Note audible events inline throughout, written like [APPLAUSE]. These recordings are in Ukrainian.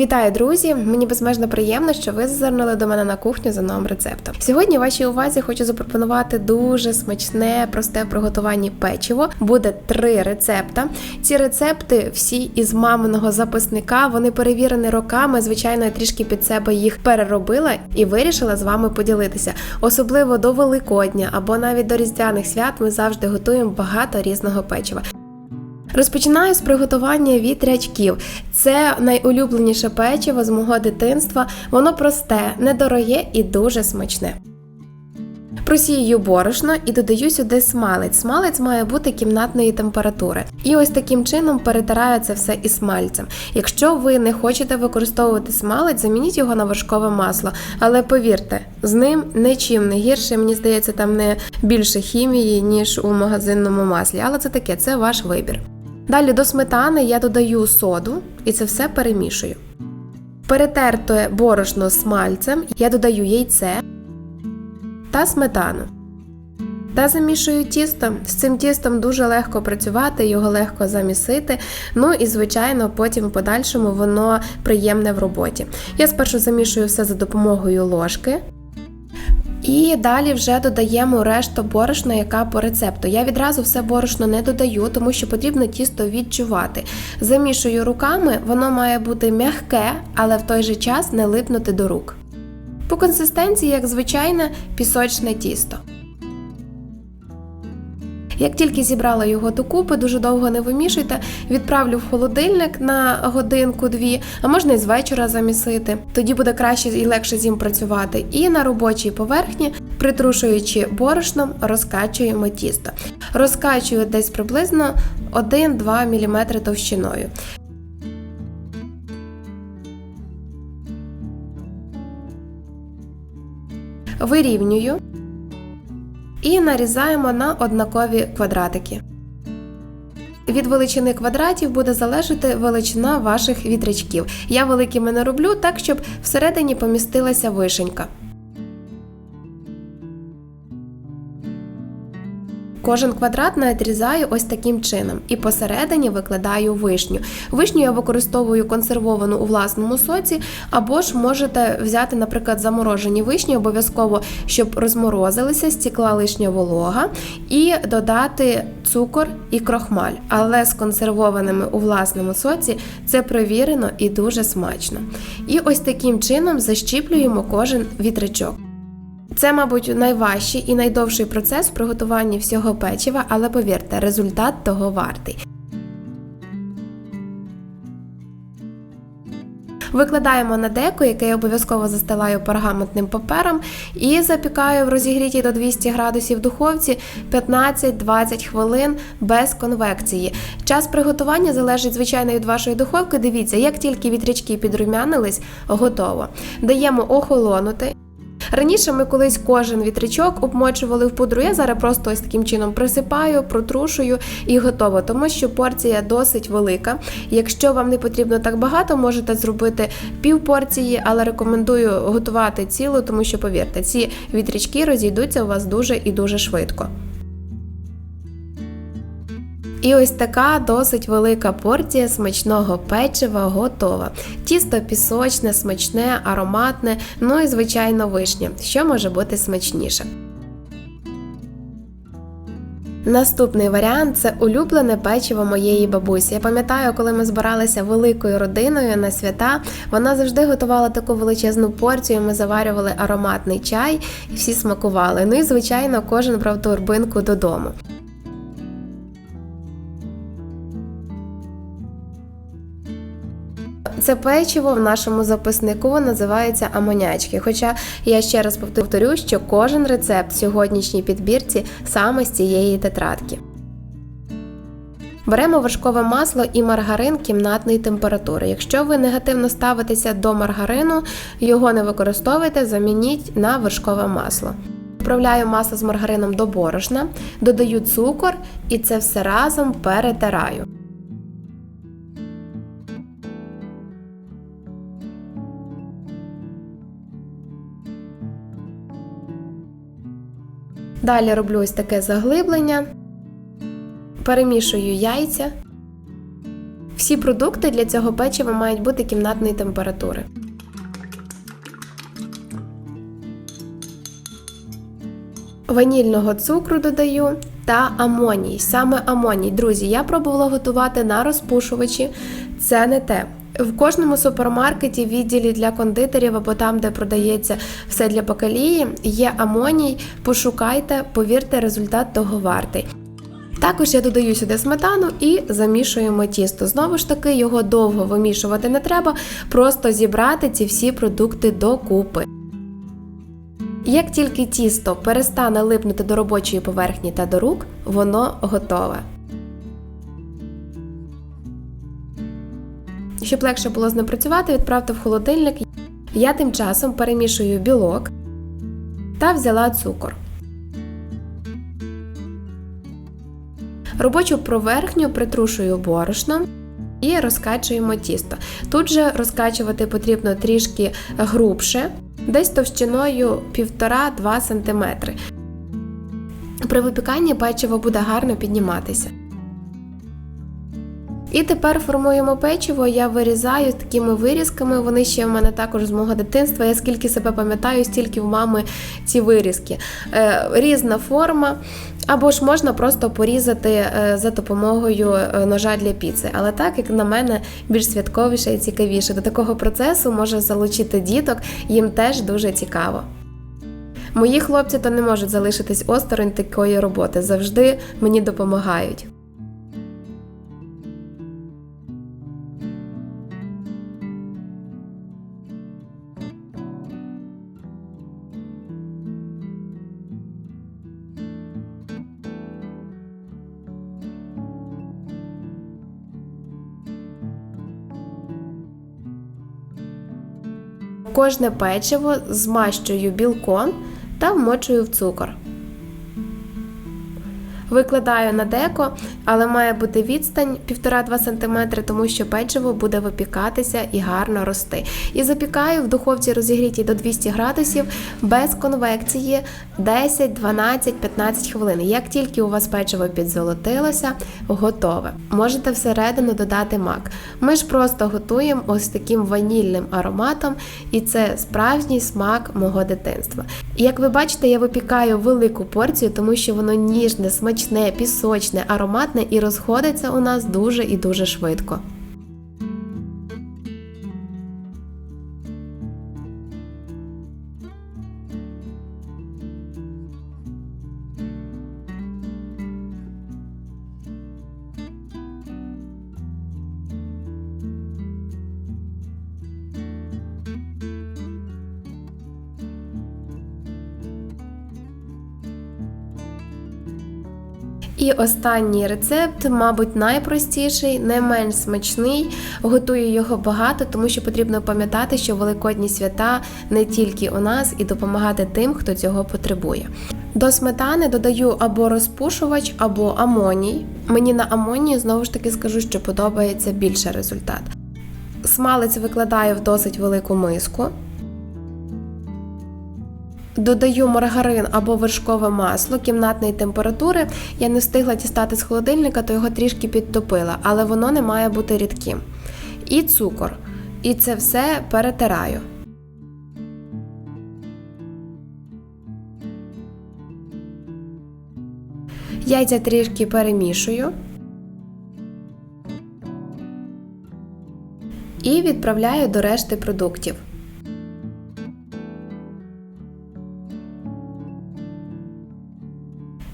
Вітаю, друзі! Мені безмежно приємно, що ви зазирнули до мене на кухню за новим рецептом. Сьогодні вашій увазі хочу запропонувати дуже смачне, просте в приготуванні печиво. Буде три рецепта. Ці рецепти всі із маминого записника. Вони перевірені роками. Звичайно, я трішки під себе їх переробила і вирішила з вами поділитися. Особливо до Великодня або навіть до Різдвяних свят ми завжди готуємо багато різного печива. Розпочинаю з приготування вітрячків. Це найулюбленіше печиво з мого дитинства. Воно просте, недороге і дуже смачне. Просію борошно і додаю сюди смалець. Смалець має бути кімнатної температури. І ось таким чином перетираю це все із смальцем. Якщо ви не хочете використовувати смалець, замініть його на вершкове масло. Але повірте, з ним нічим не гірше. Мені здається, там не більше хімії, ніж у магазинному маслі. Але це таке, це ваш вибір. Далі до сметани я додаю соду і це все перемішую. Перетерте борошно смальцем я додаю яйце та сметану. Та замішую тісто. З цим тістом дуже легко працювати, його легко замісити. Ну і, звичайно, потім в подальшому воно приємне в роботі. Я спершу замішую все за допомогою ложки. І далі вже додаємо решту борошна, яка по рецепту. Я відразу все борошно не додаю, тому що потрібно тісто відчувати. Замішую руками, воно має бути м'яке, але в той же час не липнути до рук. По консистенції, як звичайне, пісочне тісто. Як тільки зібрала його докупи, дуже довго не вимішуйте, відправлю в холодильник на годинку-дві, а можна і з вечора замісити. Тоді буде краще і легше з ним працювати. І на робочій поверхні, притрушуючи борошном, розкачуємо тісто. Розкачую десь приблизно 1-2 мм товщиною. Вирівнюю і нарізаємо на однакові квадратики. Від величини квадратів буде залежати величина ваших вітрячків. Я великими не роблю так, щоб всередині помістилася вишенька. Кожен квадрат надрізаю ось таким чином і посередині викладаю вишню. Вишню я використовую консервовану у власному соці, або ж можете взяти, наприклад, заморожені вишні, обов'язково, щоб розморозилися, стікла лишня волога, і додати цукор і крохмаль. Але з консервованими у власному соці це провірено і дуже смачно. І ось таким чином защіплюємо кожен вітрячок. Це, мабуть, найважчий і найдовший процес в приготуванні всього печива, але повірте, результат того вартий. Викладаємо на деко, яке я обов'язково застилаю пергаментним папером, і запікаю в розігрітій до 200 градусів духовці 15-20 хвилин без конвекції. Час приготування залежить, звичайно, від вашої духовки. Дивіться, як тільки вітрячки підрумянились, готово. Даємо охолонути. Раніше ми колись кожен вітрячок обмочували в пудру. Я зараз просто ось таким чином присипаю, протрушую і готово, тому що порція досить велика. Якщо вам не потрібно так багато, можете зробити пів порції, але рекомендую готувати цілу, тому що, повірте, ці вітрячки розійдуться у вас дуже і дуже швидко. І ось така досить велика порція смачного печива готова. Тісто пісочне, смачне, ароматне, ну і звичайно вишня, що може бути смачніше. Наступний варіант це улюблене печиво моєї бабусі. Я пам'ятаю, коли ми збиралися великою родиною на свята, вона завжди готувала таку величезну порцію. Ми заварювали ароматний чай і всі смакували. Ну і звичайно, кожен брав торбинку додому. Це печиво в нашому записнику називається амонячки. Хоча я ще раз повторю, що кожен рецепт в сьогоднішній підбірці саме з цієї тетрадки. Беремо вершкове масло і маргарин кімнатної температури. Якщо ви негативно ставитеся до маргарину, його не використовуйте, замініть на вершкове масло. Вправляю масло з маргарином до борошна, додаю цукор і це все разом перетираю. Далі роблю ось таке заглиблення, перемішую яйця. Всі продукти для цього печива мають бути кімнатної температури. Ванільного цукру додаю та амоній. Саме амоній. Друзі, я пробувала готувати на розпушувачі. Це не те. В кожному супермаркеті, відділі для кондитерів або там, де продається все для бакалії, є амоній. Пошукайте, повірте, результат того вартий. Також я додаю сюди сметану і замішуємо тісто. Знову ж таки, його довго вимішувати не треба, просто зібрати ці всі продукти докупи. Як тільки тісто перестане липнути до робочої поверхні та до рук, воно готове. Щоб легше було з ним працювати, відправте в холодильник. Я тим часом перемішую білок та взяла цукор. Робочу поверхню притрушую борошном і розкачуємо тісто. Тут же розкачувати потрібно трішки грубше, десь товщиною 1,5-2 см. При випіканні печиво буде гарно підніматися. І тепер формуємо печиво, я вирізаю такими вирізками. Вони ще в мене також з мого дитинства. Я скільки себе пам'ятаю, стільки в мами ці вирізки. Е, різна форма, або ж можна просто порізати е, за допомогою е, ножа для піци. Але так, як на мене, більш святковіше і цікавіше. До такого процесу може залучити діток, їм теж дуже цікаво. Мої хлопці то не можуть залишитись осторонь такої роботи, завжди мені допомагають. Кожне печиво змащую білком та вмочую в цукор. Викладаю на деко, але має бути відстань 1,5-2 см, тому що печиво буде випікатися і гарно рости. І запікаю в духовці розігрітій до 200 градусів без конвекції 10, 12, 15 хвилин. Як тільки у вас печиво підзолотилося, готове. Можете всередину додати мак. Ми ж просто готуємо ось таким ванільним ароматом, і це справжній смак мого дитинства. Як ви бачите, я випікаю велику порцію, тому що воно ніжне, смачне, пісочне, ароматне і розходиться у нас дуже і дуже швидко. І останній рецепт, мабуть, найпростіший, не менш смачний. Готую його багато, тому що потрібно пам'ятати, що великодні свята не тільки у нас, і допомагати тим, хто цього потребує. До сметани додаю або розпушувач, або амоній. Мені на амонії знову ж таки скажу, що подобається більше результат. Смалець викладаю в досить велику миску. Додаю маргарин або вершкове масло кімнатної температури. Я не встигла дістати з холодильника, то його трішки підтопила, але воно не має бути рідким. І цукор. І це все перетираю. Яйця трішки перемішую. І відправляю до решти продуктів.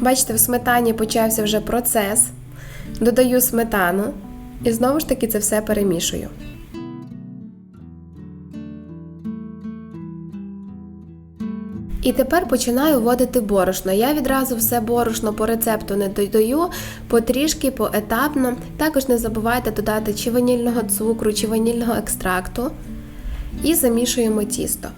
Бачите, в сметані почався вже процес. Додаю сметану і знову ж таки це все перемішую. І тепер починаю вводити борошно. Я відразу все борошно по рецепту не додаю, потрішки, поетапно. Також не забувайте додати чи ванільного цукру, чи ванільного екстракту. І замішуємо тісто.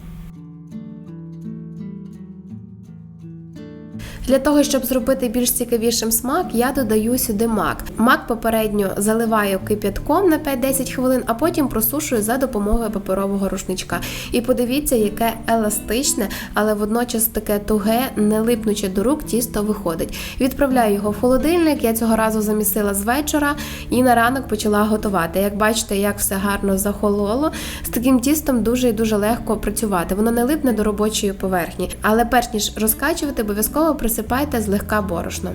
Для того, щоб зробити більш цікавішим смак, я додаю сюди мак. Мак попередньо заливаю кип'ятком на 5-10 хвилин, а потім просушую за допомогою паперового рушничка. І подивіться, яке еластичне, але водночас таке туге, не липнуче до рук тісто виходить. Відправляю його в холодильник. Я цього разу замісила з вечора і на ранок почала готувати. Як бачите, як все гарно захололо. З таким тістом дуже і дуже легко працювати. Воно не липне до робочої поверхні. Але перш ніж розкачувати, обов'язково присипайте злегка борошно.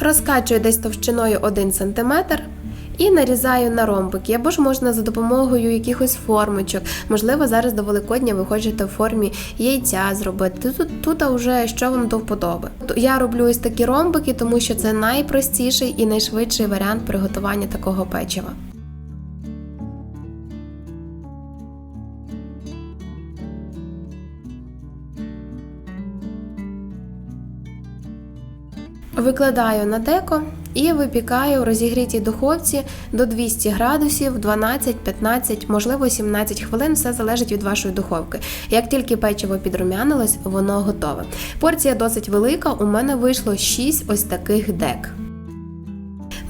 Розкачую десь товщиною 1 см. І нарізаю на ромбики, або ж можна за допомогою якихось формочок. Можливо, зараз до Великодня ви хочете в формі яйця зробити. Тут, тут вже що вам до вподоби. Я роблю ось такі ромбики, тому що це найпростіший і найшвидший варіант приготування такого печива. Викладаю на деко і випікаю в розігрітій духовці до 200 градусів 12, 15, можливо 17 хвилин. Все залежить від вашої духовки. Як тільки печиво підрумянилось, воно готове. Порція досить велика. У мене вийшло 6 ось таких дек.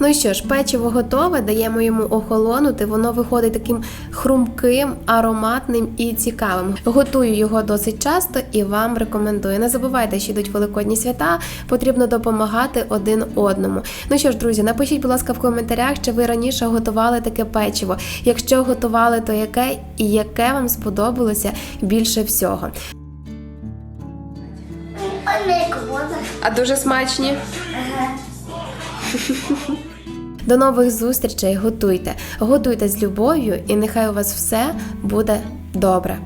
Ну що ж, печиво готове, даємо йому охолонути, воно виходить таким хрумким, ароматним і цікавим. Готую його досить часто і вам рекомендую. Не забувайте, що йдуть великодні свята, потрібно допомагати один одному. Ну що ж, друзі, напишіть, будь ласка, в коментарях, чи ви раніше готували таке печиво. Якщо готували, то яке і яке вам сподобалося більше всього. А дуже смачні. [LAUGHS] До нових зустрічей, готуйте, готуйте з любов'ю, і нехай у вас все буде добре.